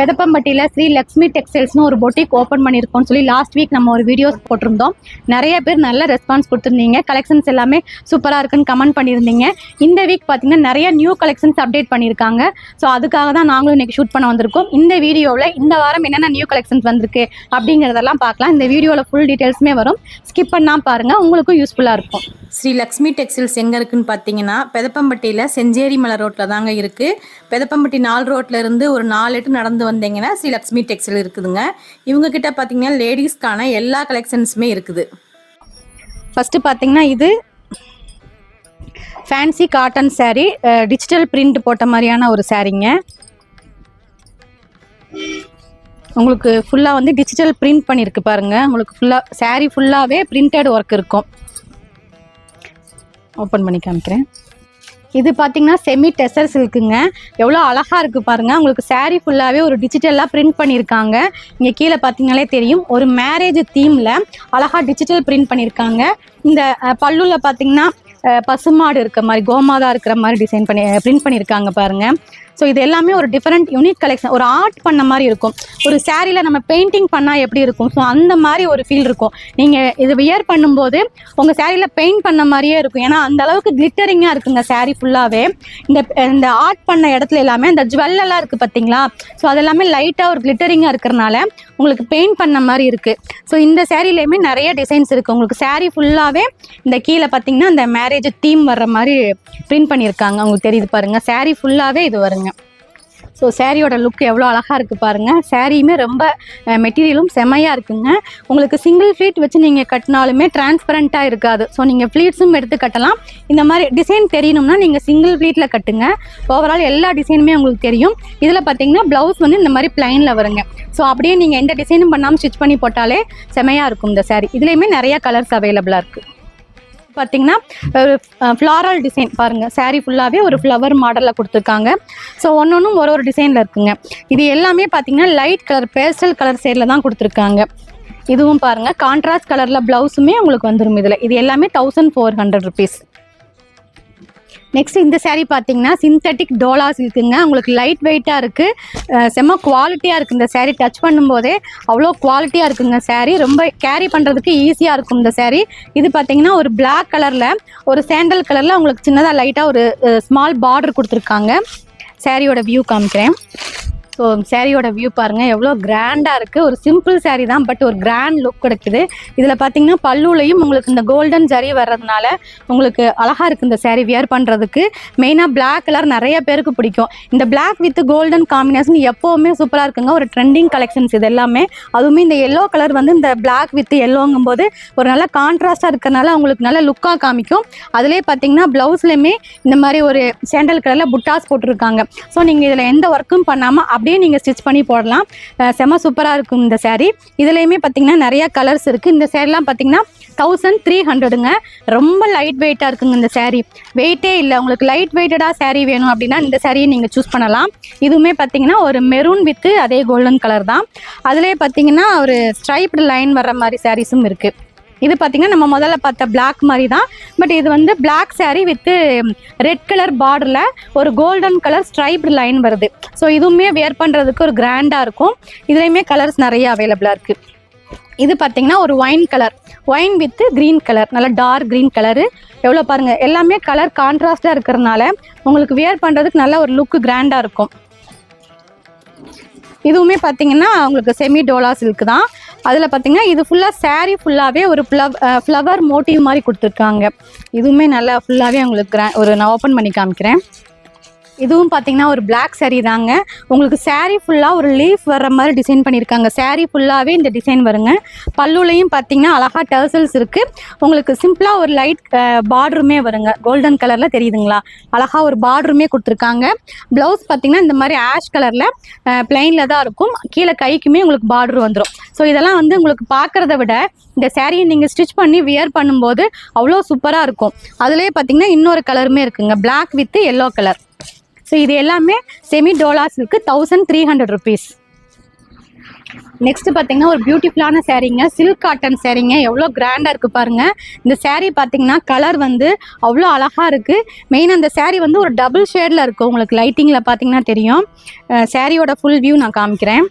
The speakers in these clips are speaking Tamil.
பெதப்பம்பட்டியில் ஸ்ரீ லக்ஷ்மி டெக்ஸ்டைல்ஸ்னு ஒரு பொட்டிக் ஓப்பன் பண்ணியிருக்கோம்னு சொல்லி லாஸ்ட் வீக் நம்ம ஒரு வீடியோஸ் போட்டிருந்தோம். நிறைய பேர் நல்ல ரெஸ்பான்ஸ் கொடுத்துருந்தீங்க. கலெக்ஷன்ஸ் எல்லாமே சூப்பராக இருக்குன்னு கமெண்ட் பண்ணியிருந்தீங்க. இந்த வீக் பார்த்தீங்கன்னா நிறைய நியூ கலெக்ஷன்ஸ் அப்டேட் பண்ணியிருக்காங்க. ஸோ அதுக்காக தான் நாங்களும் இன்றைக்கி ஷூட் பண்ண வந்திருக்கோம். இந்த வீடியோவில் இந்த வாரம் என்னென்ன நியூ கலெக்ஷன்ஸ் வந்திருக்கு அப்படிங்கிறதெல்லாம் பார்க்கலாம். இந்த வீடியோவில் ஃபுல் டீட்டெயில்ஸுமே வரும். ஸ்கிப் பண்ணால் பாருங்கள் உங்களுக்கும் யூஸ்ஃபுல்லாக இருக்கும். ஸ்ரீ லக்ஷ்மி டெக்ஸ்டைல்ஸ் எங்கே இருக்குன்னு பார்த்தீங்கன்னா பெதப்பம்பட்டியில் செஞ்சேரி மலை ரோட்டில் தாங்க இருக்குது பெதப்பம்பட்டி நாலு ரோட்டில் இருந்து ஒரு நாலு எட்டு நடந்து வந்தீங்கன்னா ஸ்ரீ லக்ஷ்மி டெக்ஸ்டைல் இருக்குதுங்க. இவங்க கிட்ட பார்த்தீங்கன்னா லேடிஸ்க்கான எல்லா கலெக்ஷன்ஸுமே இருக்குது. ஃபஸ்ட்டு பார்த்தீங்கன்னா இது fancy cotton sari digital print போட்ட மாதிரியான ஒரு சாரீங்க உங்களுக்கு ஃபுல்லாக வந்து டிஜிட்டல் பிரிண்ட் பண்ணியிருக்கு பாருங்கள் உங்களுக்கு ஃபுல்லாக சாரீ ஃபுல்லாகவே பிரிண்டட் ஒர்க் இருக்கும். ஓப்பன் பண்ணி காமிக்கிறேன். இது பார்த்தீங்கன்னா செமி டெசர் சில்க்குங்க எவ்வளோ அழகாக இருக்குது பாருங்கள் உங்களுக்கு சேரீ ஃபுல்லாகவே ஒரு டிஜிட்டலாக பிரிண்ட் பண்ணியிருக்காங்க இங்கே கீழே பார்த்தீங்கனாலே தெரியும். ஒரு மேரேஜ் தீமில் அழகாக டிஜிட்டல் பிரிண்ட் பண்ணியிருக்காங்க இந்த பல்லுவில் பார்த்தீங்கன்னா பசுமாடு இருக்கிற மாதிரி கோமாதா இருக்கிற மாதிரி டிசைன் பண்ணி பிரிண்ட் பண்ணியிருக்காங்க பாருங்கள் ஸோ இது எல்லாமே ஒரு டிஃப்ரெண்ட் யூனிக் கலெக்ஷன் ஒரு ஆர்ட் பண்ண மாதிரி இருக்கும். ஒரு சாரியில் நம்ம பெயிண்டிங் பண்ணால் எப்படி இருக்கும்? ஸோ அந்த மாதிரி ஒரு ஃபீல் இருக்கும். நீங்கள் இது வியர் பண்ணும்போது உங்கள் சாரியில் பெயிண்ட் பண்ண மாதிரியே இருக்கும். ஏன்னா அந்த அளவுக்கு கிளிட்டரிங்காக இருக்குங்க சேரீ ஃபுல்லாகவே இந்த இந்த ஆர்ட் பண்ண இடத்துல எல்லாமே இந்த ஜுவல்லெல்லாம் இருக்குது பார்த்தீங்களா ஸோ அதெல்லாமே லைட்டாக ஒரு கிளிட்டரிங்காக இருக்கிறனால உங்களுக்கு பெயிண்ட் பண்ண மாதிரி இருக்குது ஸோ இந்த சேரீலையுமே நிறைய டிசைன்ஸ் இருக்குது உங்களுக்கு சேரீ ஃபுல்லாகவே இந்த கீழே பார்த்தீங்கன்னா இந்த மேரேஜ் தீம் வர்ற மாதிரி பிரிண்ட் பண்ணியிருக்காங்க உங்களுக்கு தெரியுது பாருங்கள் saree ஃபுல்லாகவே இது வருங்க. ஸோ சேரீயோட லுக் எவ்வளோ அழகாக இருக்குது பாருங்கள் சேரீயுமே ரொம்ப மெட்டீரியலும் செமையாக இருக்குங்க. உங்களுக்கு சிங்கிள் ஃப்ளீட் வச்சு நீங்கள் கட்டினாலுமே டிரான்ஸ்பரண்ட்டாக இருக்காது. ஸோ நீங்கள் ஃப்ளீட்ஸும் எடுத்து கட்டலாம். இந்த மாதிரி டிசைன் தெரியணும்னா நீங்கள் சிங்கிள் ஃப்ளீட்டில் கட்டுங்க. ஓவரால் எல்லா டிசைனுமே உங்களுக்கு தெரியும். இதில் பார்த்தீங்கன்னா ப்ளவுஸ் வந்து இந்த மாதிரி பிளைனில் வருங்க. ஸோ அப்படியே நீங்கள் எந்த டிசைனும் பண்ணாமல் ஸ்டிச் பண்ணி போட்டாலே செமையாக இருக்கும் இந்த சேரீ இதுலேயுமே நிறையா கலர்ஸ் அவைலபிளாக இருக்குது பார்த்தீங்கன்னா ஒரு ஃப்ளாரல் டிசைன் பாருங்கள் சாரீ ஃபுல்லாகவே ஒரு ஃப்ளவர் மாடலில் கொடுத்துருக்காங்க. ஸோ ஒன்று ஒன்றும் ஒரு ஒரு டிசைனில் இருக்குங்க. இது எல்லாமே பார்த்தீங்கன்னா லைட் கலர் பேஸ்டல் கலர் சைடில் தான் கொடுத்துருக்காங்க. இதுவும் பாருங்கள் கான்ட்ராஸ்ட் கலரில் ப்ளவுஸுமே உங்களுக்கு வந்துடும் இதில். இது எல்லாமே thousand four hundred rupees next இந்த சேரீ பார்த்தீங்கன்னா சிந்தட்டிக் டோலா சில்க்குங்க உங்களுக்கு லைட் வெயிட்டாக இருக்குது செம்ம குவாலிட்டியாக இருக்குது இந்த சேரீ டச் பண்ணும்போதே அவ்வளோ குவாலிட்டியாக இருக்குங்க சேரீ ரொம்ப கேரி பண்ணுறதுக்கு ஈஸியாக இருக்கும் இந்த saree. இது பார்த்தீங்கன்னா ஒரு பிளாக் கலரில் ஒரு சேண்டல் கலரில் உங்களுக்கு சின்னதாக லைட்டாக ஒரு ஸ்மால் பார்டர் கொடுத்துருக்காங்க. சாரியோட வியூ காமிக்கிறேன். ஸோ சேரீயோட வியூ பாருங்கள் எவ்வளோ கிராண்டாக இருக்குது ஒரு சிம்பிள் சேரீ தான் பட் ஒரு கிராண்ட் லுக் கிடைக்குது. இதில் பார்த்தீங்கன்னா பல்லுலையும் உங்களுக்கு இந்த கோல்டன் ஜரி வர்றதுனால உங்களுக்கு அழகாக இருக்குது இந்த சேரீ வியர் பண்ணுறதுக்கு மெயினாக பிளாக் கலர் நிறைய பேருக்கு பிடிக்கும். இந்த பிளாக் வித் கோல்டன் காம்பினேஷன் எப்போவுமே சூப்பராக இருக்குங்க. ஒரு ட்ரெண்டிங் கலெக்ஷன்ஸ் இது எல்லாமே. அதுவுமே இந்த எல்லோ கலர் வந்து இந்த பிளாக் வித் எல்லோங்கும் போது ஒரு நல்ல கான்ட்ராஸ்டாக இருக்கிறனால உங்களுக்கு நல்ல லுக்காக காமிக்கும். அதிலே பார்த்தீங்கன்னா ப்ளவுஸ்லேயுமே இந்த மாதிரி ஒரு சேண்டல் கலரில் புட்டாஸ் போட்டிருக்காங்க. ஸோ நீங்கள் இதில் எந்த ஒர்க்கும் பண்ணாமல் அப்படியே நீங்கள் ஸ்டிச் பண்ணி போடலாம். செம சூப்பராக இருக்கும் இந்த சேரீ இதுலேயுமே பார்த்தீங்கன்னா நிறையா கலர்ஸ் இருக்குது இந்த சேரீலாம் பார்த்தீங்கன்னா தௌசண்ட் த்ரீ ஹண்ட்ரடுங்க ரொம்ப லைட் வெயிட்டாக இருக்குங்க இந்த சேரீ வெயிட்டே இல்லை. உங்களுக்கு லைட் வெயிட்டடாக சேரீ வேணும் அப்படின்னா இந்த சேரீயை நீங்கள் சூஸ் பண்ணலாம். இதுவுமே பார்த்தீங்கன்னா ஒரு மெரூன் வித்து அதே கோல்டன் கலர் தான். அதிலே பார்த்தீங்கன்னா ஒரு ஸ்ட்ரைப்டு லைன் வர்ற மாதிரி சாரீஸும் இருக்குது இது பார்த்தீங்கன்னா நம்ம முதல்ல பார்த்த பிளாக் மாதிரி தான் பட் இது வந்து black sari with red colour பார்டரில் ஒரு கோல்டன் கலர் ஸ்ட்ரைப்டு லைன் வருது. ஸோ இதுவுமே வேர் பண்ணுறதுக்கு ஒரு கிராண்டாக இருக்கும். இதுலேயுமே கலர்ஸ் நிறைய அவைலபிளாக இருக்குது இது பார்த்தீங்கன்னா ஒரு wine colour wine with green colour நல்லா டார்க் க்ரீன் கலரு எவ்வளோ பாருங்கள் எல்லாமே கலர் கான்ட்ராஸ்டாக இருக்கிறனால உங்களுக்கு வியர் பண்ணுறதுக்கு நல்ல ஒரு லுக்கு கிராண்டாக இருக்கும். இதுவுமே பார்த்தீங்கன்னா உங்களுக்கு செமி டோலா சில்க் தான். அதில் பார்த்தீங்கன்னா இது ஃபுல்லாக சேரீ ஃபுல்லாகவே ஒரு ஃப்ளவ் ஃப்ளவர் மோட்டிவ் மாதிரி கொடுத்துருக்காங்க. இதுவுமே நல்லா ஃபுல்லாகவே உங்களுக்கு கிரா ஒரு நான் ஓப்பன் பண்ணி காமிக்கிறேன். இதுவும் பார்த்தீங்கன்னா ஒரு பிளாக் சாரீ தாங்க. உங்களுக்கு சாரீ ஃபுல்லாக ஒரு லீஃப் வர்ற மாதிரி டிசைன் பண்ணியிருக்காங்க சாரீ ஃபுல்லாகவே இந்த டிசைன் வருங்க. பல்லுலையும் பார்த்தீங்கன்னா அழகாக டர்சல்ஸ் இருக்குது உங்களுக்கு சிம்பிளாக ஒரு லைட் பார்டருமே வருங்க. கோல்டன் கலரில் தெரியுதுங்களா? அழகாக ஒரு பார்டருமே கொடுத்துருக்காங்க. ப்ளவுஸ் பார்த்தீங்கன்னா இந்த மாதிரி ஆஷ் கலரில் பிளெயினில் தான் இருக்கும். கீழே கைக்குமே உங்களுக்கு பார்டர் வந்துடும் ஸோ இதெல்லாம் வந்து உங்களுக்கு பார்க்குறத விட இந்த சாரியை நீங்கள் ஸ்டிச் பண்ணி வியர் பண்ணும்போது அவ்வளோ சூப்பராக இருக்கும். அதுலேயே பார்த்தீங்கன்னா இன்னொரு கலருமே இருக்குங்க. Black with yellow colour so இது எல்லாமே semi dolas thousand three hundred rupees next பார்த்தீங்கன்னா ஒரு பியூட்டிஃபுல்லான சேரீங்க சில்க் காட்டன் சேரீங்க எவ்வளோ கிராண்டாக இருக்குது பாருங்கள் இந்த சேரீ பார்த்தீங்கன்னா கலர் வந்து அவ்வளோ அழகாக இருக்குது மெயின் அந்த சேரீ வந்து ஒரு டபுள் ஷேடில் இருக்கும் உங்களுக்கு லைட்டிங்கில் பார்த்தீங்கன்னா தெரியும். சேரீயோட ஃபுல் வியூ நான் காமிக்கிறேன்.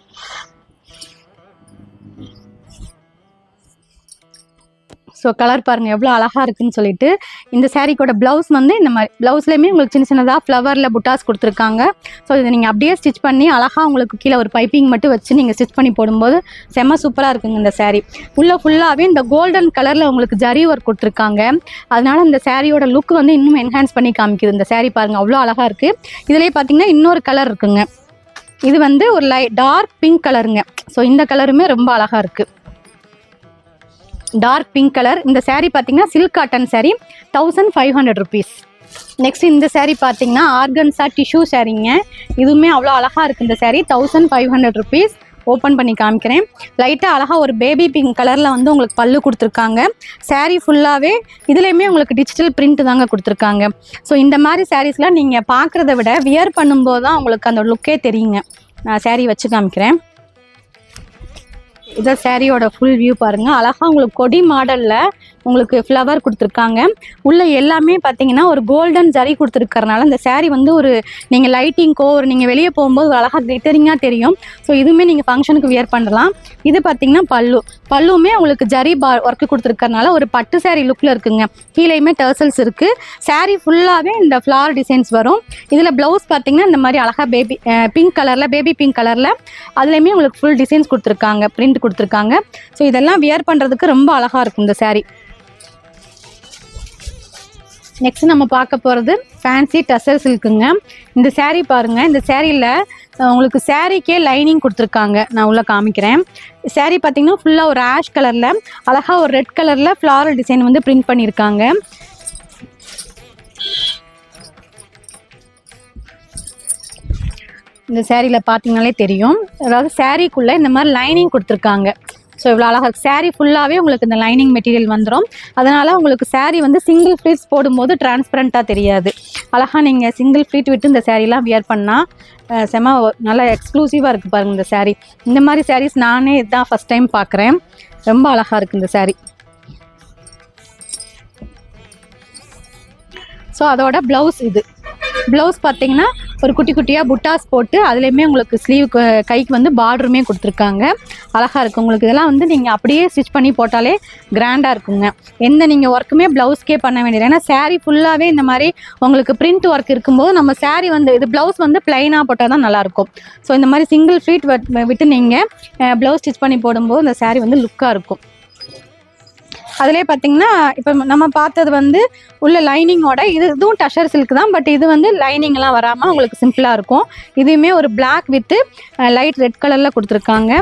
ஸோ கலர் பாருங்கள் எவ்வளோ அழகாக இருக்குன்னு சொல்லிட்டு இந்த சாரீக்கோட ப்ளவுஸ் வந்து இந்த மாதிரி ப்ளவுஸ்லேயுமே உங்களுக்கு சின்ன சின்னதாக ஃப்ளவரில் புட்டாஸ் கொடுத்துருக்காங்க. ஸோ இதை நீங்கள் அப்படியே ஸ்டிச் பண்ணி அழகாக உங்களுக்கு கீழே ஒரு பைப்பிங் மட்டும் வச்சு நீங்கள் ஸ்டிச் பண்ணி போடும்போது செம்ம சூப்பராக இருக்குங்க இந்த சாரீ உள்ள ஃபுல்லாகவே இந்த கோல்டன் கலரில் உங்களுக்கு ஜரி ஒர்க் கொடுத்துருக்காங்க. அதனால இந்த சாரியோட லுக் வந்து இன்னும் என்ஹான்ஸ் பண்ணி காமிக்குது. இந்த சாரீ பாருங்கள் அவ்வளோ அழகாக இருக்குது இதுலேயே பார்த்தீங்கன்னா இன்னொரு கலர் இருக்குங்க. இது வந்து ஒரு லை டார்க் பிங்க் கலருங்க ஸோ இந்த கலருமே ரொம்ப அழகாக இருக்குது டார்க் பிங்க் கலர் இந்த சேரீ பார்த்தீங்கன்னா silk cotton sari thousand five hundred rupees next இந்த saree பார்த்தீங்கன்னா ஆர்கன்ஸா டிஷ்யூ சாரீங்க இதுவுமே அவ்வளோ அழகாக இருக்குது இந்த sari thousand five hundred rupees open பண்ணி காமிக்கிறேன். லைட்டாக அழகாக ஒரு பேபி பிங்க் கலரில் வந்து உங்களுக்கு பல்லு கொடுத்துருக்காங்க. Saree ஃபுல்லாகவே இதுலேயுமே உங்களுக்கு டிஜிட்டல் பிரிண்ட் தாங்க கொடுத்துருக்காங்க. ஸோ இந்த மாதிரி சாரீஸ்லாம் நீங்கள் பார்க்குறத விட வியர் பண்ணும்போது தான் உங்களுக்கு அந்த லுக்கே தெரியுங்க. நான் saree வச்சு காமிக்கிறேன். இதான் சேரீயோட ஃபுல் வியூ பாருங்கள் அழகாக உங்களுக்கு கொடி மாடலில் உங்களுக்கு ஃப்ளவர் கொடுத்துருக்காங்க. உள்ளே எல்லாமே பார்த்தீங்கன்னா ஒரு கோல்டன் ஜரி கொடுத்துருக்கறனால இந்த சேரீ வந்து ஒரு நீங்கள் லைட்டிங்க்கோ ஒரு நீங்கள் வெளியே போகும்போது ஒரு அழகாக கிளிட்டரிங்காக தெரியும். ஸோ இதுவுமே நீங்கள் ஃபங்க்ஷனுக்கு வியர் பண்ணலாம். இது பார்த்தீங்கன்னா பல்லு. பல்லுமே உங்களுக்கு ஜரி பா ஒர்க்கு கொடுத்துருக்கறனால ஒரு பட்டு சேரீ லுக்கில் இருக்குங்க. கீழேயுமே டர்சல்ஸ் இருக்குது சேரீ ஃபுல்லாகவே இந்த ஃப்ளார் டிசைன்ஸ் வரும். இதில் ப்ளவுஸ் பார்த்தீங்கன்னா இந்த மாதிரி அழகாக பேபி பிங்க் கலரில் பேபி பிங்க் கலரில் அதுலேயுமே உங்களுக்கு ஃபுல் டிசைன்ஸ் கொடுத்துருக்காங்க. பிரிண்ட் கொடுத்துருக்காங்க. ஸோ இதெல்லாம் வியர் பண்ணுறதுக்கு ரொம்ப அழகாக இருக்கும் இந்த சாரீ நெக்ஸ்ட் நம்ம பார்க்க போகிறது ஃபேன்சி டசர் சில்க்குங்க இந்த சேரீ பாருங்கள் இந்த சேரீயில் உங்களுக்கு சேரீக்கே லைனிங் கொடுத்துருக்காங்க. நான் உள்ளே காமிக்கிறேன். சேரீ பார்த்தீங்கன்னா ஃபுல்லாக ஒரு ஆஷ் கலரில் அழகாக ஒரு ரெட் கலரில் ஃப்ளாரல் டிசைன் வந்து பிரிண்ட் பண்ணியிருக்காங்க. இந்த சேரீயில் பார்த்தீங்கனாலே தெரியும். அதாவது சேரீக்குள்ளே இந்த மாதிரி லைனிங் கொடுத்துருக்காங்க. ஸோ இவ்வளோ அழகாக இருக்குது ஃபுல்லாகவே உங்களுக்கு இந்த லைனிங் மெட்டீரியல் வந்துடும் அதனால் உங்களுக்கு சேரீ வந்து சிங்கிள் ஃப்ளீட்ஸ் போடும்போது டிரான்ஸ்பரண்ட்டாக தெரியாது. அழகாக நீங்கள் சிங்கிள் ஃப்ளீட் விட்டு இந்த சேரீலாம் வியர் பண்ணால் செம நல்லா எக்ஸ்க்ளூசிவாக இருக்குது பாருங்கள் இந்த saree இந்த மாதிரி சாரீஸ் நானே இதுதான் ஃபஸ்ட் டைம் பார்க்குறேன் ரொம்ப அழகாக இருக்குது இந்த saree ஸோ அதோட ப்ளவுஸ் இது. ப்ளவுஸ் பார்த்தீங்கன்னா ஒரு குட்டி குட்டியாக புட்டாஸ் போட்டு அதுலேயுமே உங்களுக்கு ஸ்லீவ் கைக்கு வந்து பார்டருமே கொடுத்துருக்காங்க. அழகாக இருக்குது உங்களுக்கு. இதெல்லாம் வந்து நீங்கள் அப்படியே ஸ்டிச் பண்ணி போட்டாலே கிராண்டாக இருக்குங்க. எந்த நீங்கள் ஒர்க்குமே ப்ளவுஸ்க்கே பண்ண வேண்டியது ஏன்னா சாரீ ஃபுல்லாகவே இந்த மாதிரி உங்களுக்கு பிரிண்ட் ஒர்க் இருக்கும்போது நம்ம சாரீ வந்து இது ப்ளவுஸ் வந்து பிளைனாக போட்டால் தான் நல்லாயிருக்கும். ஸோ இந்த மாதிரி சிங்கிள் ஃபீட் விட்டு நீங்கள் ப்ளவுஸ் ஸ்டிச் பண்ணி போடும்போது இந்த சாரீ வந்து லுக்காக இருக்கும். அதிலே பார்த்தீங்கன்னா இப்போ நம்ம பார்த்தது வந்து உள்ள லைனிங்கோட இது இதுவும் டஷர் சில்க் தான் பட் இது வந்து லைனிங்லாம் வராமல் உங்களுக்கு சிம்பிளாக இருக்கும். இதுவுமே ஒரு பிளாக் வித்து லைட் ரெட் கலரில் கொடுத்துருக்காங்க.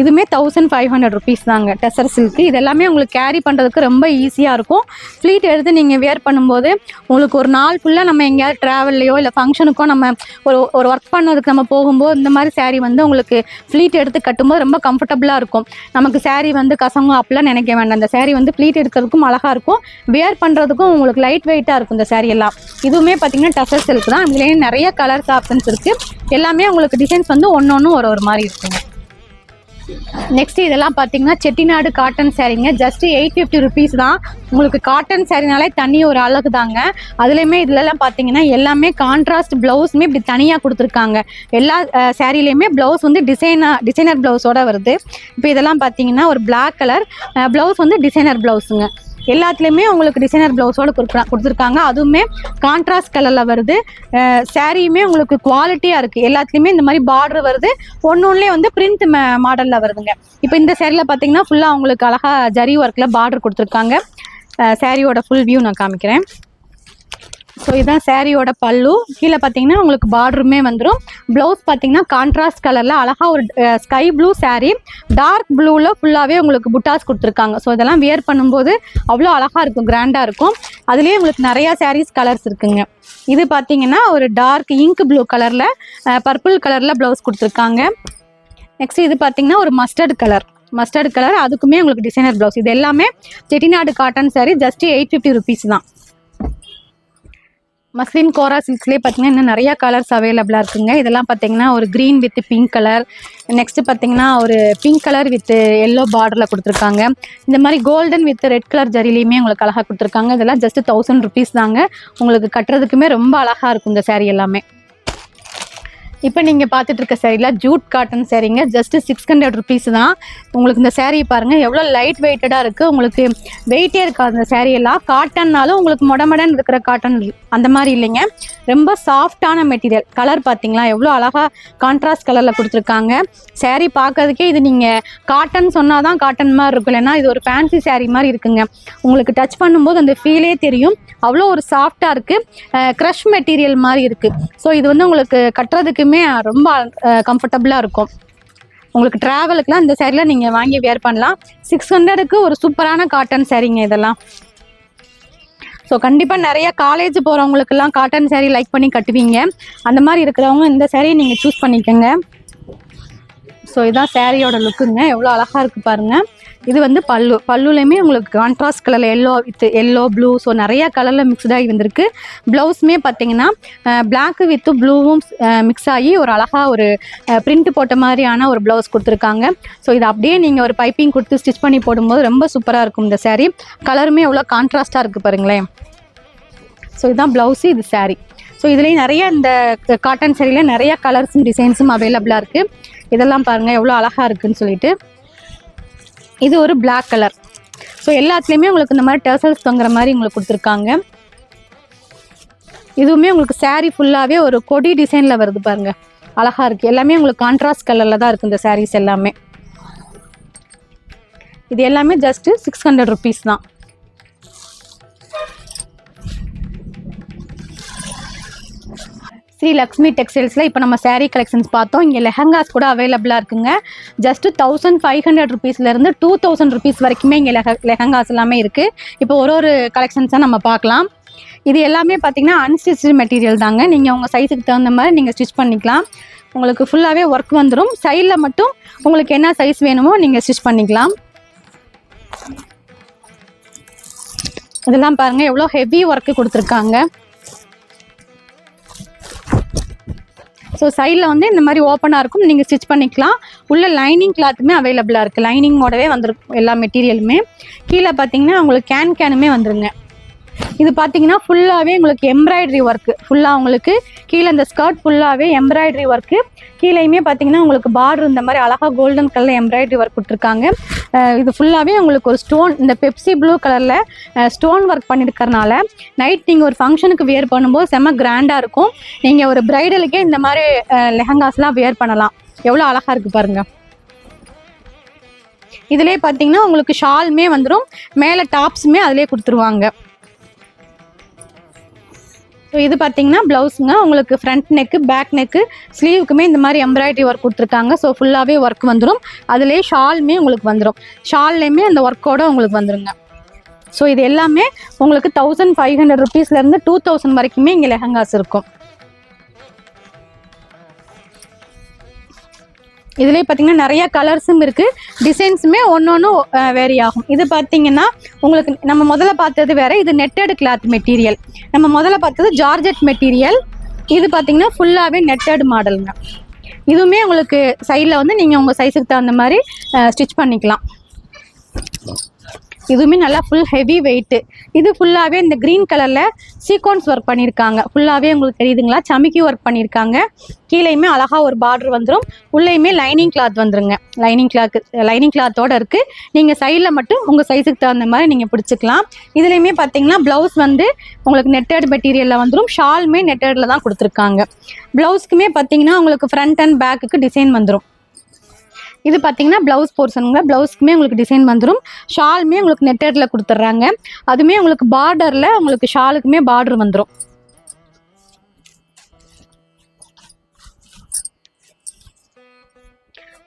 இதுவுமே தௌசண்ட் ஃபைவ் ஹண்ட்ரட் ருபீஸ் தாங்க. டெசர் சில்க்கு இது எல்லாமே உங்களுக்கு கேரி பண்ணுறதுக்கு ரொம்ப ஈஸியாக இருக்கும். ஃப்ளீட் எடுத்து நீங்கள் வியர் பண்ணும்போது உங்களுக்கு ஒரு நாள் ஃபுல்லாக நம்ம எங்கேயாவது ட்ராவல்லையோ இல்லை ஃபங்க்ஷனுக்கோ நம்ம ஒரு ஒரு ஒர்க் பண்ணதுக்கு நம்ம போகும்போது இந்த மாதிரி சேரீ வந்து உங்களுக்கு ஃப்ளீட் எடுத்து கட்டும்போது ரொம்ப கம்ஃபர்டபுளாக இருக்கும். நமக்கு சேரீ வந்து கசங்கும் அப்படிலாம் நினைக்க வேண்டாம். அந்த சேரீ வந்து ஃப்ளீட் எடுக்கிறதுக்கும் அழகாக இருக்கும். வியர் பண்ணுறதுக்கும் உங்களுக்கு லைட் வெயிட்டாக இருக்கும் இந்த சேரீ எல்லாம். இதுவுமே பார்த்தீங்கன்னா டசர் சில்க் தான். இதுலேயும் நிறைய கலர்ஸ் ஆப்ஷன்ஸ் இருக்குது எல்லாமே உங்களுக்கு டிசைன்ஸ் வந்து ஒன்று ஒன்று ஒரு ஒரு மாதிரி இருக்குங்க. நெக்ஸ்ட் இதெல்லாம் பார்த்தீங்கன்னா செட்டிநாடு காட்டன் சாரீங்க ஜஸ்ட் எயிட் ஃபிஃப்டி ருபீஸ் தான். உங்களுக்கு காட்டன் சேரீனாலே தனி ஒரு அழகு தாங்க. அதுலேயுமே இதுலலாம் பார்த்தீங்கன்னா எல்லாமே கான்ட்ராஸ்ட் ப்ளவுஸுமே இப்படி தனியாக கொடுத்துருக்காங்க. எல்லா சாரீலையுமே ப்ளவுஸ் வந்து டிசைனாக டிசைனர் ப்ளவுஸோட வருது. இப்போ இதெல்லாம் பார்த்தீங்கன்னா ஒரு பிளாக் கலர் ப்ளவுஸ் வந்து டிசைனர் ப்ளவுஸுங்க எல்லாத்துலேயுமே உங்களுக்கு டிசைனர் ப்ளவுஸோட கொடுக்குறா கொடுத்துருக்காங்க. அதுவுமே கான்ட்ராஸ்ட் கலரில் வருது. சாரியுமே உங்களுக்கு குவாலிட்டியாக இருக்குது எல்லாத்துலேயுமே இந்த மாதிரி பார்டர் வருது. ஒன்று ஒன்றுலேயே வந்து பிரிண்ட் மாடலில் வருதுங்க. இப்போ இந்த சேரீல பார்த்தீங்கன்னா ஃபுல்லாக உங்களுக்கு அழகாக ஜரி ஒர்க்கில் பார்டர் கொடுத்துருக்காங்க. சாரியோட ஃபுல் வியூ நான் காமிக்கிறேன். ஸோ இதுதான் சேரீயோட பல்லு. கீழே பார்த்தீங்கன்னா உங்களுக்கு பார்டருமே வந்துடும் ப்ளவுஸ் பார்த்தீங்கன்னா கான்ட்ராஸ்ட் கலரில் அழகாக ஒரு ஸ்கை ப்ளூ சேரீ டார்க் ப்ளூவில் ஃபுல்லாகவே உங்களுக்கு புட்டாஸ் கொடுத்துருக்காங்க. ஸோ இதெல்லாம் வியர் பண்ணும்போது அவ்வளோ அழகாக இருக்கும் கிராண்டாக இருக்கும். அதுலேயே உங்களுக்கு நிறையா சாரீஸ் கலர்ஸ் இருக்குங்க. இது பார்த்தீங்கன்னா ஒரு டார்க் இங்க் ப்ளூ கலரில் பர்பிள் கலரில் ப்ளவுஸ் கொடுத்துருக்காங்க. நெக்ஸ்ட் இது பார்த்தீங்கன்னா ஒரு மஸ்டர்ட் கலர் மஸ்டர்ட் கலர் அதுக்குமே உங்களுக்கு டிசைனர் ப்ளவுஸ் இது எல்லாமே Chettinad cotton sari just eight fifty rupees தான். மஸ்லின் கோரா சில்க்ஸ்லேயே பார்த்தீங்கன்னா இன்னும் நிறையா கலர்ஸ் அவைலபிளாக இருக்குங்க. இதெல்லாம் பார்த்தீங்கன்னா ஒரு green with pink colour next பார்த்தீங்கன்னா ஒரு பிங்க் கலர் வித் எல்லோ பார்டரில் கொடுத்துருக்காங்க. இந்த மாதிரி கோல்டன் வித் ரெட் கலர் ஜரிலையுமே உங்களுக்கு அழகாக கொடுத்துருக்காங்க. இதெல்லாம் ஜஸ்ட் தௌசண்ட் ருபீஸ் தாங்க. உங்களுக்கு கட்டுறதுக்குமே ரொம்ப அழகாக இருக்கும் இந்த சேரீ எல்லாமே. இப்போ நீங்கள் பார்த்துட்டு இருக்க சேரீல ஜூட் காட்டன் சேரீங்க ஜஸ்ட்டு சிக்ஸ் ஹண்ட்ரட் ருபீஸ் தான். உங்களுக்கு இந்த சேரீ பாருங்கள் எவ்வளோ லைட் வெயிட்டடாக இருக்குது உங்களுக்கு வெயிட்டே இருக்காது இந்த சேரீ எல்லாம். காட்டன்னாலும் உங்களுக்கு மொடமடன் இருக்கிற காட்டன் அந்த மாதிரி இல்லைங்க. ரொம்ப சாஃப்டான மெட்டீரியல் கலர் பார்த்தீங்களா? எவ்வளோ அழகாக கான்ட்ராஸ்ட் கலரில் கொடுத்துருக்காங்க. சேரீ பார்க்கறதுக்கே இது நீங்கள் காட்டன் சொன்னால் தான் காட்டன் மாதிரி இருக்கும். இல்லைன்னா இது ஒரு ஃபேன்சி சேரீ மாதிரி இருக்குங்க. உங்களுக்கு டச் பண்ணும்போது அந்த ஃபீலே தெரியும். அவ்வளோ ஒரு சாஃப்டாக இருக்குது க்ரஷ் மெட்டீரியல் மாதிரி இருக்குது ஸோ இது வந்து உங்களுக்கு கட்டுறதுக்குமே ரொம்ப கம்ஃபர்டபுளாக இருக்கும். உங்களுக்கு ட்ராவலுக்குலாம் இந்த சேரீலாம் நீங்கள் வாங்கி வேர் பண்ணலாம். சிக்ஸ் ஹண்ட்ரடுக்கு ஒரு சூப்பரான காட்டன் சேரீங்க இதெல்லாம். ஸோ கண்டிப்பாக நிறைய காலேஜ் போகிறவங்களுக்கெல்லாம் காட்டன் சேரீ லைக் பண்ணி கட்டுவீங்க. அந்த மாதிரி இருக்கிறவங்க இந்த saree நீங்கள் சூஸ் பண்ணிக்கோங்க. ஸோ இதான் சேரீயோட லுக்குங்க எவ்வளோ அழகாக இருக்குது பாருங்கள் இது வந்து பல்லு. பல்லுலையுமே உங்களுக்கு கான்ட்ராஸ்ட் கலரில் yellow with yellow blue so நிறைய கலரில் மிக்ஸ்டாகி வந்திருக்கு. ப்ளவுஸுமே பார்த்தீங்கன்னா பிளாக்கு வித்து ப்ளூவும் மிக்ஸ் ஆகி ஒரு அழகாக ஒரு பிரிண்ட் போட்ட மாதிரியான ஒரு ப்ளவுஸ் கொடுத்துருக்காங்க. ஸோ இது அப்படியே நீங்கள் ஒரு பைப்பிங் கொடுத்து ஸ்டிச் பண்ணி போடும்போது ரொம்ப சூப்பராக இருக்கும் இந்த சாரீ கலருமே எவ்வளோ கான்ட்ராஸ்ட்டாக இருக்குது பாருங்களேன். ஸோ இதுதான் ப்ளவுஸு இது சாரீ ஸோ இதுலேயும் நிறைய இந்த காட்டன் சேரீல நிறையா கலர்ஸும் டிசைன்ஸும் அவைலபிளாக இருக்குது இதெல்லாம் பாருங்கள் எவ்வளோ அழகாக இருக்குன்னு சொல்லிட்டு. இது ஒரு பிளாக் கலர் ஸோ எல்லாத்துலேயுமே உங்களுக்கு இந்த மாதிரி டெர்சல்ஸ் தொங்குற மாதிரி உங்களுக்கு கொடுத்துருக்காங்க. இதுவுமே உங்களுக்கு சாரீ ஃபுல்லாகவே ஒரு கொடி டிசைனில் வருது பாருங்கள் அழகாக இருக்குது எல்லாமே உங்களுக்கு கான்ட்ராஸ்ட் கலரில் தான் இருக்குது இந்த சாரீஸ் எல்லாமே. இது எல்லாமே ஜஸ்ட்டு சிக்ஸ் ஹண்ட்ரட் ருபீஸ் தான். ஸ்ரீ லக்ஷ்மி டெக்ஸ்டைல்ஸில் இப்போ நம்ம சாரீ கலெக்ஷன்ஸ் பார்த்தோம். இங்கே லெஹங்காஸ் கூட அவைலபிளாக இருக்குங்க. ஜஸ்ட் தௌசண்ட் ஃபைவ் ஹண்ட்ரட் ருபீஸ்லேருந்து டூ தௌசண்ட் ருபீஸ் வரைக்குமே இங்கே லெஹ லெஹங்காஸ் எல்லாமே இருக்குது இப்போ ஒரு ஒரு கலெக்ஷன்ஸாக நம்ம பார்க்கலாம். இது எல்லாமே பார்த்தீங்கன்னா அன்ஸ்டிச்சு மெட்டீரியல் தாங்க. நீங்கள் உங்கள் சைஸுக்கு தகுந்த மாதிரி நீங்கள் ஸ்டிச் பண்ணிக்கலாம். உங்களுக்கு ஃபுல்லாகவே ஒர்க் வந்துடும் சைடில் மட்டும் உங்களுக்கு என்ன சைஸ் வேணுமோ நீங்கள் ஸ்டிச் பண்ணிக்கலாம். இதெல்லாம் பாருங்கள் எவ்வளோ ஹெவி ஒர்க்கு கொடுத்துருக்காங்க. ஸோ சைடில் வந்து இந்த மாதிரி ஓப்பனாக இருக்கும். நீங்கள் ஸ்டிச் பண்ணிக்கலாம். உள்ள லைனிங் கிளாத்துமே அவைலபிளாக இருக்குது லைனிங்கோடவே வந்துருக்கும் எல்லா மெட்டீரியலுமே கீழே பார்த்தீங்கன்னா உங்களுக்கு கேன் கேனுமே வந்துருங்க. இது பார்த்தீங்கன்னா ஃபுல்லாகவே உங்களுக்கு எம்ப்ராய்டரி ஒர்க்கு ஃபுல்லாக உங்களுக்கு கீழே இந்த ஸ்கர்ட் ஃபுல்லாகவே எம்ப்ராய்டரி ஒர்க்கு கீழேயுமே பார்த்தீங்கன்னா உங்களுக்கு பார்டர் இந்த மாதிரி அழகாக கோல்டன் கலரில் எம்ப்ராய்டரி ஒர்க் கொடுத்துருக்காங்க. இது ஃபுல்லாகவே உங்களுக்கு ஒரு ஸ்டோன் இந்த பெப்சி ப்ளூ கலரில் ஸ்டோன் ஒர்க் பண்ணியிருக்கறனால நைட் நீங்கள் ஒரு ஃபங்க்ஷனுக்கு வியர் பண்ணும்போது செம்ம கிராண்டாக இருக்கும். நீங்கள் ஒரு ப்ரைடலுக்கே இந்த மாதிரி லெஹங்காஸ்லாம் வியர் பண்ணலாம். எவ்வளோ அழகாக இருக்குது பாருங்கள் இதிலே பார்த்தீங்கன்னா உங்களுக்கு ஷாலுமே வந்துடும் மேலே டாப்ஸுமே அதிலே கொடுத்துருவாங்க. ஸோ இது பார்த்தீங்கன்னா ப்ளவுஸுங்க உங்களுக்கு ஃப்ரண்ட் நெக்கு பேக் நெக்கு ஸ்லீவுக்குமே இந்த மாதிரி எம்ப்ராய்டரி ஒர்க் கொடுத்துருக்காங்க. ஸோ ஃபுல்லாகவே ஒர்க் வந்துடும் அதுலேயே ஷாலுமே உங்களுக்கு வந்துடும் ஷால்லையுமே அந்த ஒர்க்கோட உங்களுக்கு வந்துடுங்க ஸோ இது எல்லாமே உங்களுக்கு தௌசண்ட் ஃபைவ் ஹண்ட்ரட் ருபீஸ்லேருந்து டூ தௌசண்ட் வரைக்குமே இங்கே லெஹங்காஸ் இருக்கும். இதுலேயே பார்த்தீங்கன்னா நிறைய கலர்ஸும் இருக்குது டிசைன்ஸுமே ஒன்று ஒன்று வேரி ஆகும். இது பார்த்தீங்கன்னா உங்களுக்கு நம்ம முதல்ல பார்த்தது வேறு. இது நெட்டட் கிளாத் மெட்டீரியல் நம்ம முதல்ல பார்த்தது ஜார்ஜெட் மெட்டீரியல். இது பார்த்தீங்கன்னா ஃபுல்லாகவே நெட்டட் மாடலுங்க இதுவுமே உங்களுக்கு சைடில் வந்து நீங்கள் உங்கள் சைஸுக்கு தகுந்த மாதிரி ஸ்டிச் பண்ணிக்கலாம். இதுவுமே நல்லா ஃபுல் ஹெவி வெயிட்டு இது ஃபுல்லாகவே இந்த க்ரீன் கலரில் சீக்வன்ஸ் ஒர்க் பண்ணியிருக்காங்க ஃபுல்லாகவே உங்களுக்கு தெரியுதுங்களா? சமிக்கி ஒர்க் பண்ணியிருக்காங்க கீழேயுமே அழகாக ஒரு பார்டர் வந்துடும் உள்ளேயுமே லைனிங் கிளாத் வந்துருங்க. லைனிங் கிளாத் லைனிங் கிளாத்தோடு இருக்குது நீங்கள் சைடில் மட்டும் உங்கள் சைஸுக்கு தகுந்த மாதிரி நீங்கள் பிடிச்சிக்கலாம். இதுலேயுமே பார்த்தீங்கன்னா ப்ளவுஸ் வந்து உங்களுக்கு நெட்டட் மெட்டீரியலில் வந்துடும் ஷாலுமே நெட்டடில் தான் கொடுத்துருக்காங்க. ப்ளவுஸ்க்குமே பார்த்தீங்கன்னா உங்களுக்கு ஃப்ரண்ட் அண்ட் பேக்குக்கு டிசைன் வந்துடும் இது பார்த்தீங்கன்னா ப்ளவுஸ் போர்ஷனுங்க ப்ளவுஸ்க்குமே உங்களுக்கு டிசைன் வந்துடும் ஷாலுமே உங்களுக்கு நெட்டடில் கொடுத்துட்றாங்க அதுவுமே உங்களுக்கு பார்டரில் உங்களுக்கு ஷாலுக்குமே பார்டர் வந்துடும்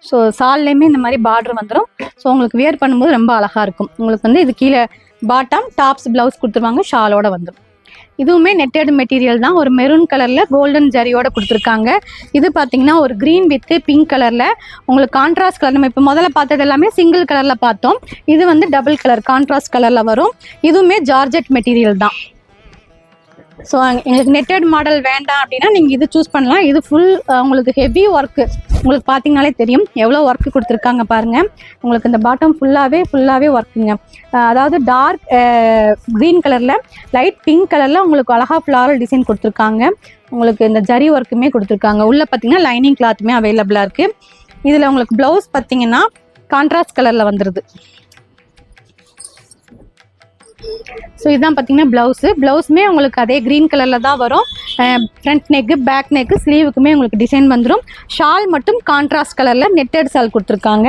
ஸோ சால்லையுமே இந்த மாதிரி பார்டர் வந்துடும் ஸோ உங்களுக்கு வியர் பண்ணும்போது ரொம்ப அழகாக இருக்கும். உங்களுக்கு வந்து இது கீழே பாட்டம் டாப்ஸ் ப்ளவுஸ் கொடுத்துருவாங்க ஷாலோட வந்துடும் இதுவுமே நெட்டட் மெட்டீரியல் தான். ஒரு மெரூன் கலரில் கோல்டன் ஜரியோட கொடுத்துருக்காங்க. இது பார்த்தீங்கன்னா ஒரு க்ரீன் வித்து பிங்க் கலரில் உங்களுக்கு கான்ட்ராஸ்ட் கலர் நம்ம இப்போ முதல்ல பார்த்தது எல்லாமே சிங்கிள் கலரில் பார்த்தோம். இது வந்து டபுள் கலர் கான்ட்ராஸ்ட் கலரில் வரும். இதுவுமே ஜார்ஜெட் மெட்டீரியல் தான். ஸோ எங்களுக்கு நெட்டட் மாடல் வேண்டாம் அப்படின்னா நீங்கள் இது சூஸ் பண்ணலாம். இது ஃபுல் உங்களுக்கு ஹெவி ஒர்க்கு உங்களுக்கு பார்த்தீங்கனாலே தெரியும் எவ்வளோ ஒர்க்கு கொடுத்துருக்காங்க பாருங்கள் உங்களுக்கு இந்த பாட்டம் ஃபுல்லாகவே ஃபுல்லாகவே ஒர்க்குங்க அதாவது டார்க் க்ரீன் கலரில் லைட் பிங்க் கலரில் உங்களுக்கு அழகாக ஃப்ளாரல் டிசைன் கொடுத்துருக்காங்க. உங்களுக்கு இந்த ஜரி ஒர்க்குமே கொடுத்துருக்காங்க. உள்ளே பார்த்தீங்கன்னா லைனிங் கிளாத்துமே அவைலபிளாக இருக்குது இதில் உங்களுக்கு ப்ளவுஸ் பார்த்தீங்கன்னா கான்ட்ராஸ்ட் கலரில் வந்துடுது ஸோ இதுதான் பார்த்தீங்கன்னா ப்ளவுஸு ப்ளவுஸுமே உங்களுக்கு அதே க்ரீன் கலரில் தான் வரும். ஃப்ரண்ட் நெக்கு பேக் நெக்கு ஸ்லீவுக்குமே உங்களுக்கு டிசைன் வந்துடும் ஷால் மட்டும் கான்ட்ராஸ்ட் கலரில் நெட்டட் ஷால் கொடுத்துருக்காங்க.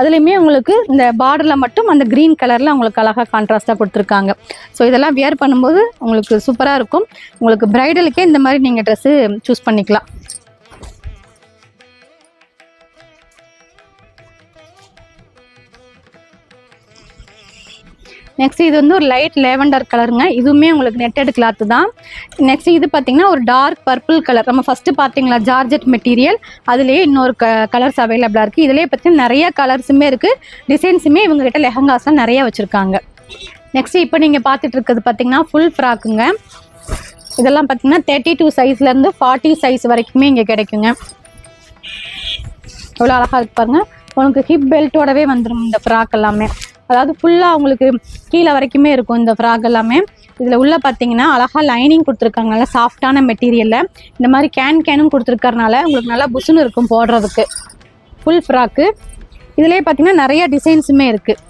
அதுலேயுமே உங்களுக்கு இந்த பார்டரில் மட்டும் அந்த க்ரீன் கலரில் உங்களுக்கு அழகாக கான்ட்ராஸ்ட்டாக கொடுத்துருக்காங்க. ஸோ இதெல்லாம் வியர் பண்ணும்போது உங்களுக்கு சூப்பராக இருக்கும். உங்களுக்கு ப்ரைடலுக்கே இந்த மாதிரி நீங்கள் ட்ரெஸ்ஸு சூஸ் பண்ணிக்கலாம். நெக்ஸ்ட் இது வந்து ஒரு லைட் லேவண்டர் கலருங்க இதுவுமே உங்களுக்கு நெட்டட் கிளாத்து தான். நெக்ஸ்ட் இது பார்த்தீங்கன்னா ஒரு டார்க் பர்பிள் கலர் நம்ம ஃபஸ்ட்டு பார்த்தீங்களா ஜார்ஜெட் மெட்டீரியல் அதுலேயே இன்னொரு க கலர்ஸ் அவைலபிளாக இருக்குது இதுலேயே பார்த்தீங்கன்னா நிறைய கலர்ஸுமே இருக்குது டிசைன்ஸுமே இவங்ககிட்ட லெஹங்காஸ்லாம் நிறைய வச்சுருக்காங்க. நெக்ஸ்ட் இப்போ நீங்கள் பார்த்துட்டு இருக்கிறது பார்த்தீங்கன்னா ஃபுல் ஃப்ராக்குங்க இதெல்லாம் பார்த்தீங்கன்னா தேர்ட்டி டூ சைஸ்லேருந்து ஃபார்ட்டி சைஸ் வரைக்குமே இங்கே கிடைக்குங்க. எவ்வளோ அழகாக இருக்கு பாருங்கள் உனக்கு ஹிப் பெல்ட்டோடவே வந்துடும் இந்த ஃப்ராக் எல்லாமே. அதாவது ஃபுல்லாக அவங்களுக்கு கீழே வரைக்குமே இருக்கும் இந்த ஃப்ராக் எல்லாமே. இதில் உள்ள பார்த்தீங்கன்னா அழகாக லைனிங் கொடுத்துருக்காங்க. நல்லா சாஃப்டான மெட்டீரியலில் இந்த மாதிரி கேன் கேனும் கொடுத்துருக்கறனால உங்களுக்கு நல்லா புசுன்னு இருக்கும் போடுறதுக்கு. ஃபுல் ஃப்ராக்கு இதுலேயே பார்த்தீங்கன்னா நிறைய டிசைன்ஸுமே இருக்குது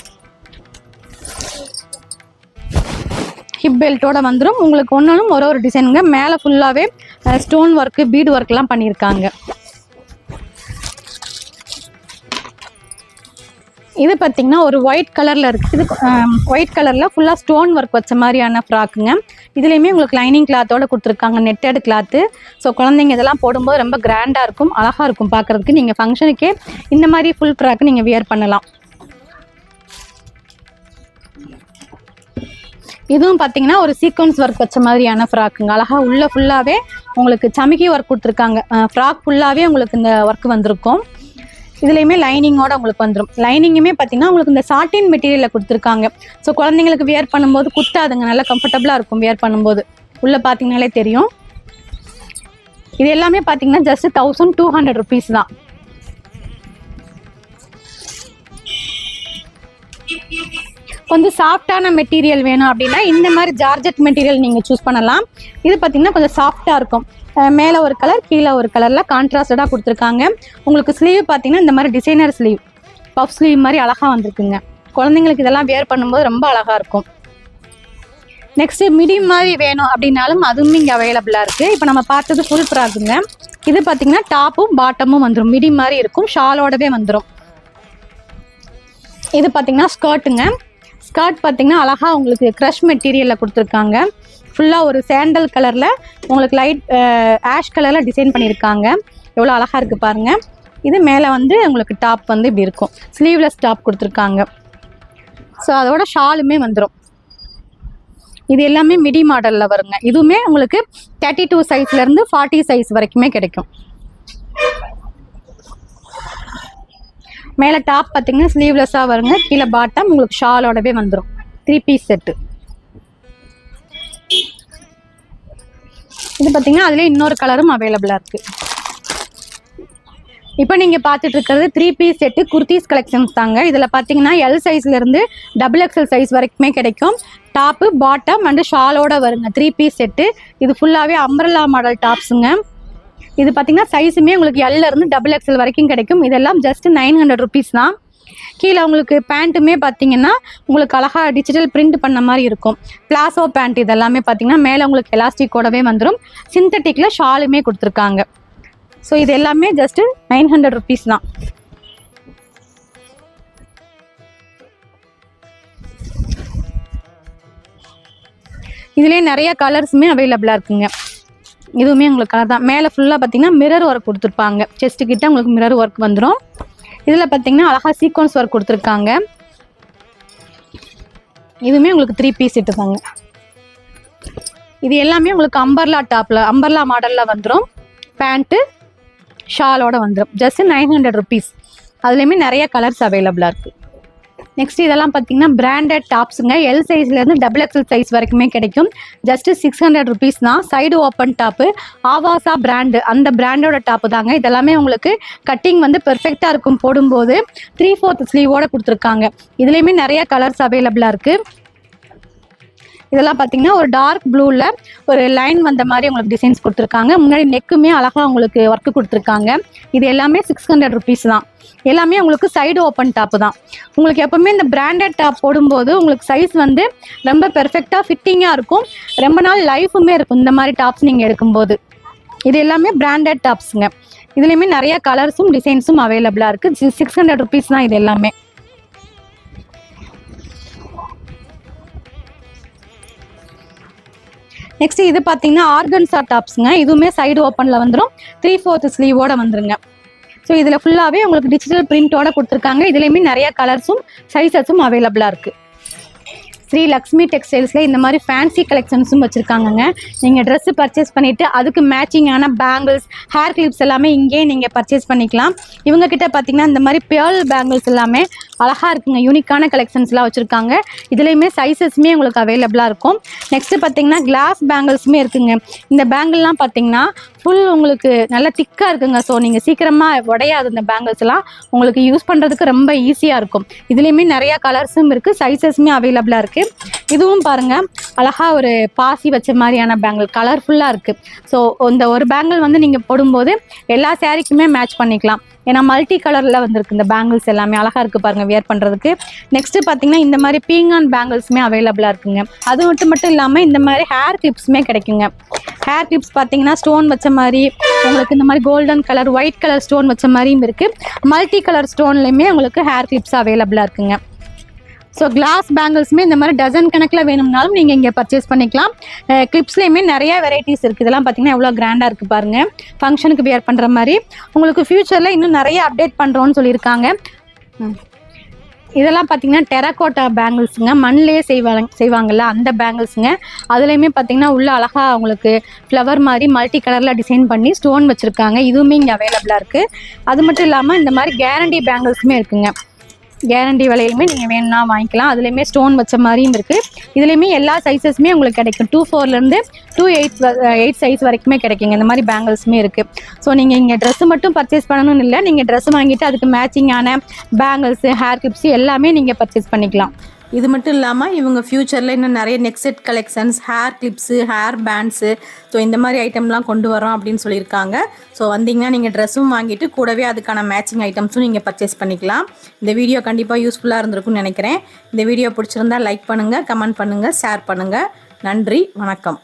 ஹிப் பெல்ட்டோட வந்துடும் உங்களுக்கு ஒன்றும் ஒரு ஒரு டிசைனுங்க மேலே ஃபுல்லாகவே ஸ்டோன் ஒர்க்கு பீடு ஒர்க்லாம் பண்ணியிருக்காங்க. இது பார்த்தீங்கன்னா ஒரு ஒயிட் கலரில் இருக்குது இது ஒயிட் கலரில் ஃபுல்லாக ஸ்டோன் ஒர்க் வச்ச மாதிரியான ஃப்ராக்குங்க இதுலேயுமே உங்களுக்கு லைனிங் கிளாத்தோடு கொடுத்துருக்காங்க நெட்டட் கிளாத்து ஸோ குழந்தைங்க இதெல்லாம் போடும்போது ரொம்ப கிராண்டாக இருக்கும் அழகாக இருக்கும் பார்க்குறதுக்கு நீங்கள் ஃபங்க்ஷனுக்கே இந்த மாதிரி ஃபுல் ஃப்ராக்கு நீங்கள் வியர் பண்ணலாம். இதுவும் பார்த்தீங்கன்னா ஒரு சீக்வன்ஸ் ஒர்க் வச்ச மாதிரியான ஃப்ராக்குங்க அழகாக உள்ளே ஃபுல்லாகவே உங்களுக்கு சமிக்கி ஒர்க் கொடுத்துருக்காங்க. ஃப்ராக் ஃபுல்லாகவே உங்களுக்கு இந்த ஒர்க் வந்திருக்கும். இதுலையுமே லைனிங்கோட உங்களுக்கு வந்துடும் லைனிங்குமே பார்த்தீங்கன்னா உங்களுக்கு இந்த சாட்டின் மெட்டீரியலில் கொடுத்துருக்காங்க. ஸோ குழந்தைங்களுக்கு வியர் பண்ணும்போது குத்தாதுங்க. நல்லா கம்ஃபர்டபுளாக இருக்கும் வியர் பண்ணும்போது. உள்ளே பார்த்தீங்கனாலே தெரியும். இது எல்லாமே பார்த்தீங்கன்னா just thousand two hundred rupees தான். கொஞ்சம் சாஃப்டான மெட்டீரியல் வேணும் அப்படின்னா இந்த மாதிரி ஜார்ஜெட் மெட்டீரியல் நீங்கள் சூஸ் பண்ணலாம். இது பார்த்தீங்கன்னா கொஞ்சம் சாஃப்டாக இருக்கும். மேலே ஒரு கலர் கீழே ஒரு கலரில் கான்ட்ராஸ்டடாக கொடுத்துருக்காங்க. உங்களுக்கு ஸ்லீவ் பார்த்தீங்கன்னா இந்த மாதிரி டிசைனர் ஸ்லீவ் பஃப் ஸ்லீவ் மாதிரி அழகாக வந்திருக்குங்க. குழந்தைங்களுக்கு இதெல்லாம் வேர் பண்ணும்போது ரொம்ப அழகாக இருக்கும். நெக்ஸ்ட் மிடி மாதிரி வேணும் அப்படின்னாலும் அதுவும் இங்கே அவைலபிளாக இருக்குது இப்போ நம்ம பார்த்தது ஃபுல் ஃப்ராக்குங்க இது பார்த்தீங்கன்னா டாப்பும் பாட்டமும் வந்துடும் மிடி மாதிரி இருக்கும். ஷாலோடவே வந்துடும் இது பார்த்தீங்கன்னா ஸ்கர்ட்டுங்க ஸ்கர்ட் பார்த்தீங்கன்னா அழகாக உங்களுக்கு க்ரஷ் மெட்டீரியலில் கொடுத்துருக்காங்க. ஃபுல்லாக ஒரு சேண்டல் கலரில் உங்களுக்கு லைட் ஆஷ் கலரில் டிசைன் பண்ணியிருக்காங்க. எவ்வளோ அழகாக இருக்குது பாருங்கள் இது மேலே வந்து உங்களுக்கு டாப் வந்து இப்படி இருக்கும். ஸ்லீவ்லெஸ் டாப் கொடுத்துருக்காங்க. ஸோ அதோட ஷாலுமே வந்துடும் இது எல்லாமே மிடி மாடலில் வருங்க. இதுவுமே உங்களுக்கு தேர்ட்டி டூ சைஸ்லேருந்து ஃபார்ட்டி சைஸ் வரைக்குமே கிடைக்கும். மேலே டாப் பார்த்தீங்கன்னா ஸ்லீவ்லெஸ்ஸாக வருங்க. கீழே பாட்டம் உங்களுக்கு ஷாலோடவே வந்துடும் த்ரீ பீஸ் செட்டு இது பார்த்தீங்கன்னா அதுலேயே இன்னொரு கலரும் அவைலபிளாக இருக்குது இப்போ நீங்கள் பார்த்துட்டு இருக்கிறது three piece set kurtis collections தாங்க. இதில் பார்த்தீங்கன்னா எல் சைஸ்லேருந்து டபுள் எக்ஸல் சைஸ் வரைக்குமே கிடைக்கும். டாப்பு பாட்டம் அண்டு ஷாலோட வருங்க. த்ரீ பீஸ் செட்டு இது ஃபுல்லாகவே அம்ரலா மாடல் டாப்ஸுங்க இது பார்த்தீங்கன்னா சைஸுமே உங்களுக்கு L டபுள் எக்ஸல் வரைக்கும் கிடைக்கும். இதெல்லாம் ஜஸ்ட் நைன் ஹண்ட்ரட் ருபீஸ் தான். கீழே உங்களுக்கு பேண்ட்டுமே பார்த்தீங்கன்னா உங்களுக்கு அழகாக டிஜிட்டல் பிரிண்ட் பண்ண மாதிரி இருக்கும். பிளாசோ பேண்ட் இதெல்லாமே பார்த்தீங்கன்னா மேலே உங்களுக்கு எலாஸ்டிக்கோடவே வந்துடும் சிந்தட்டிக்கில் ஷாலுமே கொடுத்துருக்காங்க. ஸோ இது எல்லாமே ஜஸ்ட்டு நைன் ஹண்ட்ரட் ருபீஸ் தான். இதுலேயே நிறைய கலர்ஸுமே அவைலபிளாக இருக்குங்க. இதுவுமே உங்களுக்கு கலர் தான். மேலே ஃபுல்லாக பார்த்தீங்கன்னா மிரர் ஒர்க் கொடுத்துருப்பாங்க. செஸ்ட் கிட்ட உங்களுக்கு மிரர் ஒர்க் வந்துடும் இதில் பார்த்தீங்கன்னா அழகாக சீக்வன்ஸ் ஒர்க் கொடுத்துருக்காங்க. இதுவுமே உங்களுக்கு த்ரீ பீஸ் இட்டுருக்காங்க இது எல்லாமே உங்களுக்கு அம்பர்லா டாப்பில் அம்பர்லா மாடலில் வந்துடும் பேண்ட்டு ஷாலோட வந்துடும் ஜஸ்ட் நைன் ஹண்ட்ரட் ருபீஸ் அதுலேயுமே நிறைய கலர்ஸ் அவைலபிளாக இருக்குது நெக்ஸ்ட் இதெல்லாம் பார்த்தீங்கன்னா பிராண்டட் டாப்ஸுங்க எல் சைஸ்லேருந்து டபுள் எக்ஸல் சைஸ் வரைக்குமே கிடைக்கும். ஜஸ்ட் சிக்ஸ் ஹண்ட்ரட் ருபீஸ் தான். சைடு ஓப்பன் டாப்பு ஆவாசா பிராண்டு அந்த பிராண்டோட டாப்பு தாங்க. இதெல்லாமே உங்களுக்கு கட்டிங் வந்து பெர்ஃபெக்டாக இருக்கும் போடும்போது த்ரீ ஃபோர்த் ஸ்லீவோட கொடுத்துருக்காங்க. இதுலேயுமே நிறைய கலர்ஸ் அவைலபிளாக இருக்குது இதெல்லாம் பார்த்தீங்கன்னா ஒரு டார்க் ப்ளூவில் ஒரு லைன் வந்த மாதிரி உங்களுக்கு டிசைன்ஸ் கொடுத்துருக்காங்க. முன்னாடி நெக்குமே அழகாக உங்களுக்கு ஒர்க்கு கொடுத்துருக்காங்க. இது எல்லாமே சிக்ஸ் ஹண்ட்ரட் ருபீஸ் தான். எல்லாமே உங்களுக்கு சைடு ஓப்பன் டாப்பு தான். உங்களுக்கு எப்போவுமே இந்த பிராண்டட் டாப் போடும்போது உங்களுக்கு சைஸ் வந்து ரொம்ப பெர்ஃபெக்டாக ஃபிட்டிங்காக இருக்கும். ரொம்ப நாள் லைஃபுமே இருக்கும் இந்த மாதிரி டாப்ஸ் நீங்கள் எடுக்கும்போது. இது எல்லாமே பிராண்டட் டாப்ஸுங்க இதுலேயுமே நிறைய கலர்ஸும் டிசைன்ஸும் அவைலபிளாக இருக்குது சிக்ஸ் ஹண்ட்ரட் ருபீஸ் தான் இது எல்லாமே. நெக்ஸ்ட் இது பார்த்தீங்கன்னா ஆர்கன்ஸா டாப்ஸுங்க இதுவுமே சைடு ஓப்பனில் வந்துடும் த்ரீ ஃபோர்த் ஸ்லீவோட வந்துருங்க. ஸோ இதில் ஃபுல்லாகவே உங்களுக்கு டிஜிட்டல் பிரிண்டோட கொடுத்துருக்காங்க. இதுலேயுமே நிறைய கலர்ஸும் சைஸஸும் அவைலபிளாக இருக்குது ஸ்ரீ லக்ஷ்மி டெக்ஸ்டைல்ஸில் இந்த மாதிரி ஃபேன்சி கலெக்ஷன்ஸும் வச்சுருக்காங்கங்க. நீங்கள் ட்ரெஸ்ஸு பர்ச்சேஸ் பண்ணிவிட்டு அதுக்கு மேட்சிங்கான பேங்கிள்ஸ் ஹேர் கிளிப்ஸ் எல்லாமே இங்கேயே நீங்கள் பர்ச்சேஸ் பண்ணிக்கலாம். இவங்கக்கிட்ட பார்த்தீங்கன்னா இந்த மாதிரி பியர்ல் பேங்கிள்ஸ் எல்லாமே அழகாக இருக்குங்க. யூனிக்கான கலெக்ஷன்ஸ்லாம் வச்சுருக்காங்க. இதுலேயுமே சைஸஸ்மே உங்களுக்கு அவைலபிளாக இருக்கும். நெக்ஸ்ட்டு பார்த்தீங்கன்னா கிளாஸ் பேங்கிள்ஸுமே இருக்குங்க. இந்த பேங்கிள்லாம் பார்த்தீங்கன்னா ஃபுல் உங்களுக்கு நல்லா திக்காக இருக்குங்க. ஸோ நீங்கள் சீக்கிரமாக உடையாது இந்த பேங்கிள்ஸ்லாம் உங்களுக்கு யூஸ் பண்ணுறதுக்கு ரொம்ப ஈஸியாக இருக்கும். இதுலேயுமே நிறையா கலர்ஸும் இருக்குது சைஸஸுமே அவைலபிளாக இருக்குது இதுவும் பாருங்கள் அழகாக ஒரு பாசி வச்ச மாதிரியான பேங்கிள் கலர்ஃபுல்லாக இருக்குது ஸோ இந்த ஒரு பேங்கிள் வந்து நீங்கள் போடும்போது எல்லா சேரீக்குமே மேட்ச் பண்ணிக்கலாம். ஏன்னா மல்டி கலரில் வந்திருக்கு இந்த பேங்கிள்ஸ் எல்லாமே. அழகாக இருக்குது பாருங்கள் வியர் பண்ணுறதுக்கு நெக்ஸ்ட்டு பார்த்தீங்கன்னா இந்த மாதிரி பீங்கான் பேங்கிள்ஸுமே அவைலபிளாக இருக்குங்க. அது மட்டும் மட்டும் இல்லாமல் இந்த மாதிரி ஹேர் கிளிப்ஸுமே கிடைக்குங்க. ஹேர் கிளிப்ஸ் பார்த்தீங்கன்னா ஸ்டோன் வச்ச மாதிரி உங்களுக்கு இந்த மாதிரி golden colour white colour stone வச்ச மாதிரியும் இருக்குது மல்டி கலர் ஸ்டோன்லேயுமே உங்களுக்கு ஹேர் கிளிப்ஸ் அவைலபிளாக இருக்குங்க. ஸோ கிளாஸ் பேங்கிள்ஸுமே இந்த மாதிரி டசன் கணக்கில் வேணும்னாலும் நீங்கள் இங்கே பர்ச்சேஸ் பண்ணிக்கலாம். கிளிப்ஸ்லேயுமே நிறைய வெரைட்டிஸ் இருக்குது இதெல்லாம் பார்த்தீங்கன்னா எவ்வளோ கிராண்டாக இருக்குது பாருங்கள் ஃபங்க்ஷனுக்கு வியர் பண்ணுற மாதிரி. உங்களுக்கு ஃப்யூச்சரில் இன்னும் நிறைய அப்டேட் பண்ணுறோன்னு சொல்லியிருக்காங்க. இதெல்லாம் பார்த்தீங்கன்னா டெரக்கோட்டா பேங்கிள்ஸுங்க மண்ணிலே செய்வாங்க செய்வாங்கள்ல அந்த பேங்கிள்ஸுங்க அதுலேயுமே பார்த்தீங்கன்னா உள்ள அழகாக அவங்களுக்கு ஃப்ளவர் மாதிரி மல்டி கலரில் டிசைன் பண்ணி ஸ்டோன் வச்சுருக்காங்க. இதுவுமே இங்கே அவைலபிளாக இருக்குது அது மட்டும் இல்லாமல் இந்த மாதிரி கேரண்டி பேங்கிள்ஸுமே இருக்குங்க. கேரண்டி விலையிலுமே நீங்கள் வேணும்னா வாங்கிக்கலாம். அதுலேயுமே ஸ்டோன் வச்ச மாதிரியும் இருக்குது இதுலேயுமே எல்லா சைஸஸுமே உங்களுக்கு கிடைக்கும். டூ ஃபோர்லேருந்து டூ எயிட் எயிட் சைஸ் வரைக்குமே கிடைக்குங்க. இந்த மாதிரி பேங்கிள்ஸுமே இருக்குது ஸோ நீங்கள் இங்கே ட்ரெஸ்ஸு மட்டும் பர்ச்சேஸ் பண்ணணும்னு இல்லை. நீங்கள் ட்ரெஸ் வாங்கிட்டு அதுக்கு மேட்சிங்கான பேங்கிள்ஸு ஹேர் கிளிப்ஸு எல்லாமே நீங்கள் பர்ச்சேஸ் பண்ணிக்கலாம். இது மட்டும் இல்லாமல் இவங்க ஃப்யூச்சரில் இன்னும் நிறைய neck set collections hair clips hair bands so இந்த மாதிரி ஐட்டம்லாம் கொண்டு வரோம் அப்படின்னு சொல்லியிருக்காங்க. ஸோ வந்தீங்கன்னா நீங்கள் ட்ரெஸ்ஸும் வாங்கிட்டு கூடவே அதுக்கான மேட்சிங் ஐட்டம்ஸும் நீங்கள் பர்ச்சேஸ் பண்ணிக்கலாம். இந்த வீடியோ கண்டிப்பாக யூஸ்ஃபுல்லாக இருந்திருக்கும்னு நினைக்கிறேன். இந்த வீடியோ பிடிச்சிருந்தா லைக் பண்ணுங்கள் கமெண்ட் பண்ணுங்கள் ஷேர் பண்ணுங்கள் நன்றி வணக்கம்.